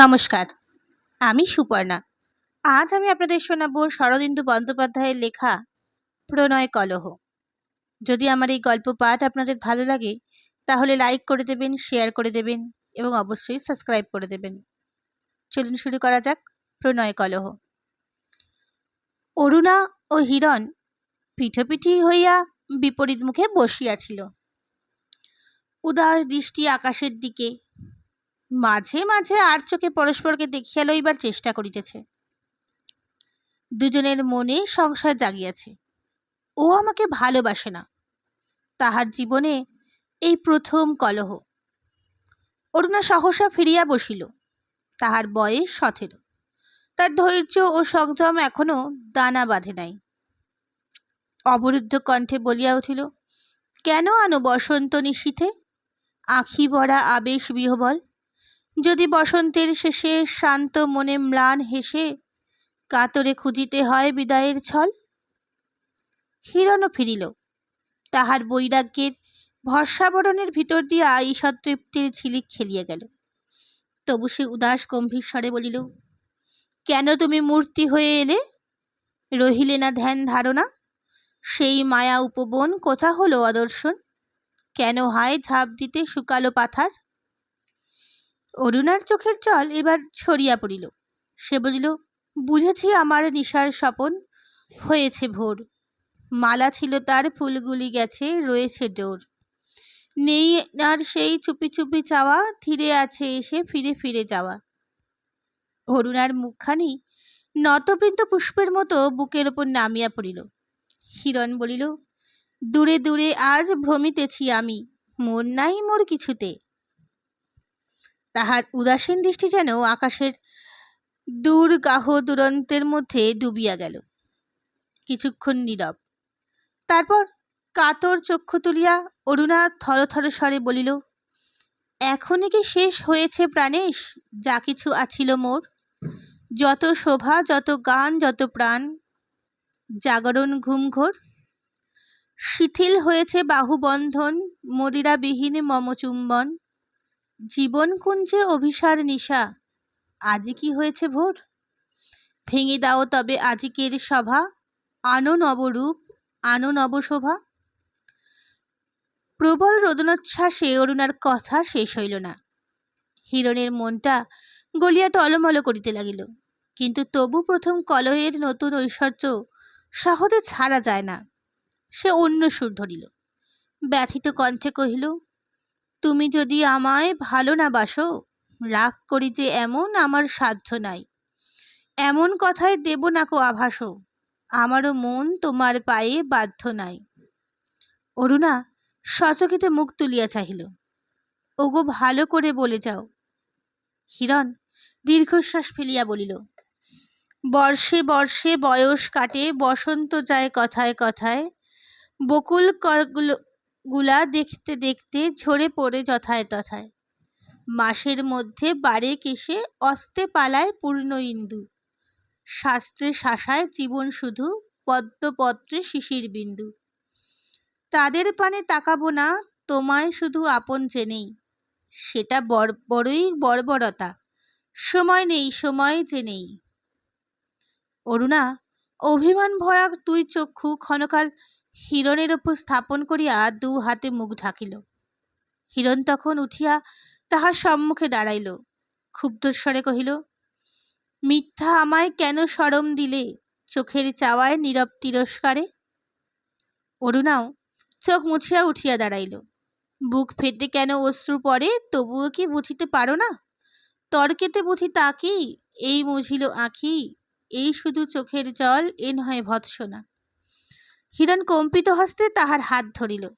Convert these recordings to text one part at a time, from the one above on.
নমস্কার, আমি সুপর্ণা। আজ আমি আপনাদের শোনাব শরদিন্দু বন্দ্যোপাধ্যায়ের লেখা প্রণয় কলহ। যদি আমার এই গল্প পাঠ আপনাদের ভালো লাগে, তাহলে লাইক করে দেবেন শেয়ার করে দেবেন এবং অবশ্যই সাবস্ক্রাইব করে দেবেন। চলুন শুরু করা যাক প্রণয় কলহ। অরুণা ও হিরণ পিঠোপিঠি হইয়া বিপরীত মুখে বসিয়াছিল। উদাস দৃষ্টি আকাশের দিকে মাঝে মাঝে আর চোখে পরস্পরকে দেখিয়া লইবার চেষ্টা করিতেছে। দুজনের মনে সংশয় জাগিয়াছে। ও আমাকে ভালোবাসে না। তাহার জীবনে এই প্রথম কলহ। অরুণা সহসা ফিরিয়া বসিল। তাহার বয়স সতেরো। তার ধৈর্য ও সংযম এখনও দানা বাঁধে নাই। অবরুদ্ধ কণ্ঠে বলিয়া উঠিল, কেন আনো বসন্ত নিশীথে? আখি ভরা আবেশ বিহবল। যদি বসন্তের শেষে শান্ত মনে ম্লান হেসে কাতরে খুঁজিতে হয় বিদায়ের ছল? হিরণও ফিরিল। তাহার বৈরাগ্যের ভরসাবরণের ভিতর দিয়া ঈষৎ তৃপ্তির ঝিলিক খেলিয়া গেল। তবু সে উদাস গম্ভীর স্বরে বলিল, কেন তুমি মূর্তি হয়ে এলে? রহিলে না ধ্যান ধারণা? সেই মায়া উপবন কোথা হলো অদর্শন? কেন হায় ঝাঁপ দিতে শুকালো পাথার? অরুণার চোখের জল এবার ছড়িয়া পড়িল। সে বলিল, বুঝেছি আমার নিশার স্বপন হয়েছে ভোর। মালা ছিল তার, ফুলগুলি গেছে, রয়েছে ডোর। নেই আর সেই চুপি চুপি চাওয়া, ধীরে আছে এসে ফিরে ফিরে যাওয়া। অরুণার মুখখানি নতবৃন্ত পুষ্পের মতো বুকের ওপর নামিয়া পড়িল। হিরণ বলিল, দূরে দূরে আজ ভ্রমিতেছি আমি, মন নাই মোর কিছুতে। তাহার উদাসীন দৃষ্টি যেন আকাশের দূর গাহ দুরন্তের মধ্যে ডুবিয়া গেল। কিছুক্ষণ নীরব। তারপর কাতর চক্ষু তুলিয়া অরুণা থরথর স্বরে বলিল, এখনই কি শেষ হয়েছে প্রাণেশ? যা কিছু আছিল মোর। যত শোভা, যত গান, যত প্রাণ, জাগরণ ঘুমঘোর শিথিল হয়েছে বাহুবন্ধন, মদিরাবিহীন মমচুম্বন। জীবন কুঞ্জে অভিসার নিশা, আজি কি হয়েছে ভোর? ভেঙে দাও তবে আজিকের সভা, আনো নবরূপ, আনো নবশোভা। প্রবল রোদনোচ্ছ্বাসে অরুণার কথা শেষ হইল না। হিরণের মনটা গলিয়া টলমল করিতে লাগিল, কিন্তু তবু প্রথম কলহের নতুন ঐশ্বর্য সহজে ছাড়া যায় না, সে অন্য সুর ধরিল। ব্যথিত কণ্ঠে কহিল তুমি যদি আমায় ভালো না বাসো, রাগ করি যে এমন আমার সাধ্য নাই। এমন কথায় দেব না কো আভাসও, আমারও মন তোমার পায়ে বাধ্য নাই। অরুণা, সচকিতে মুখ তুলিয়া চাহিল। ওগো ভালো করে বলে যাও। হিরণ দীর্ঘশ্বাস ফেলিয়া বলিল, বর্ষে বর্ষে বয়স কাটে, বসন্ত যায় কথায় কথায়, বকুল গুলা দেখতে দেখতে ঝরে পড়ে যথায় তথায়। মাসের মধ্যে বারে কেসে অস্তে পালায় পূর্ণ ইন্দু। শাস্ত্রে শাসায় জীবন শুধু পদ্মপত্রে শিশির বিন্দু। তাদের পানে তাকাবো না, তোমায় শুধু আপন চেনেই। সেটা বড় বড়ই বর্বরতা। সময় নেই, সময় যে নেই অরুণা, অভিমান ভরা তুই চক্ষু ক্ষণকাল হিরণের ওপর স্থাপন করিয়া দু হাতে মুখ ঢাকিল। হিরণ তখন উঠিয়া তাহার সম্মুখে দাঁড়াইল। ক্ষুব্ধস্বরে কহিল, মিথ্যা আমায় কেন সরম দিলে চোখের চাওয়ায় নীরব তিরস্কারে? অরুণাও, চোখ মুছিয়া উঠিয়া দাঁড়াইল। বুক ফেটে কেন অশ্রু পড়ে তবুও কি বুঝিতে পারো না? তর্কেতে বুঝি তা কি? এই মুঝিল আঁখি, এই শুধু চোখের জল, এ নয় ভৎসনা। হিরণ কম্পিত হস্তে তাহার হাত ধরিল।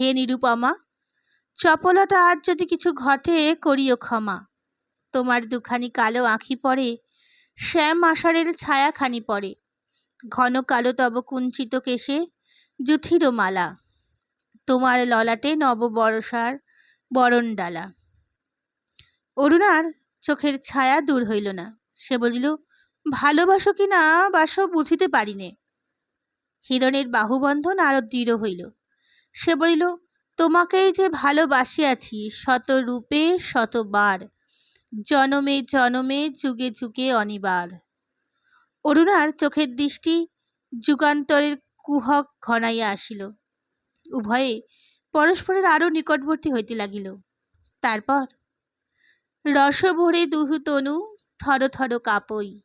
হে নিরুপমা, চপলতা আজ যদি কিছু ঘটে করিও ক্ষমা। তোমার দুখানি কালো আঁখি পড়ে, শ্যাম আষাঢ়ের ছায়াখানি পড়ে। ঘন কালো তব কুঞ্চিত কেশে জুথির মালা। তোমার ললাটে নববর্ষার বরণডালা। অরুণার চোখের ছায়া দূর হইল না। সে বলিল, ভালোবাসো কি না, বাসো বুঝিতে পারিনে হিরণের বাহুবন্ধন আরও দৃঢ় হইল। সে বলিল, তোমাকেই যে ভালোবাসিয়াছি, শত রূপে শতবার জনমে জনমে যুগে যুগে অনিবার। অরুণার চোখের দৃষ্টি যুগান্তরের কুহক ঘনাইয়া আসিল। উভয়ে পরস্পরের আরও নিকটবর্তী হইতে লাগিল। তারপর, রসভরে দুহু তনু থর থর কাপই।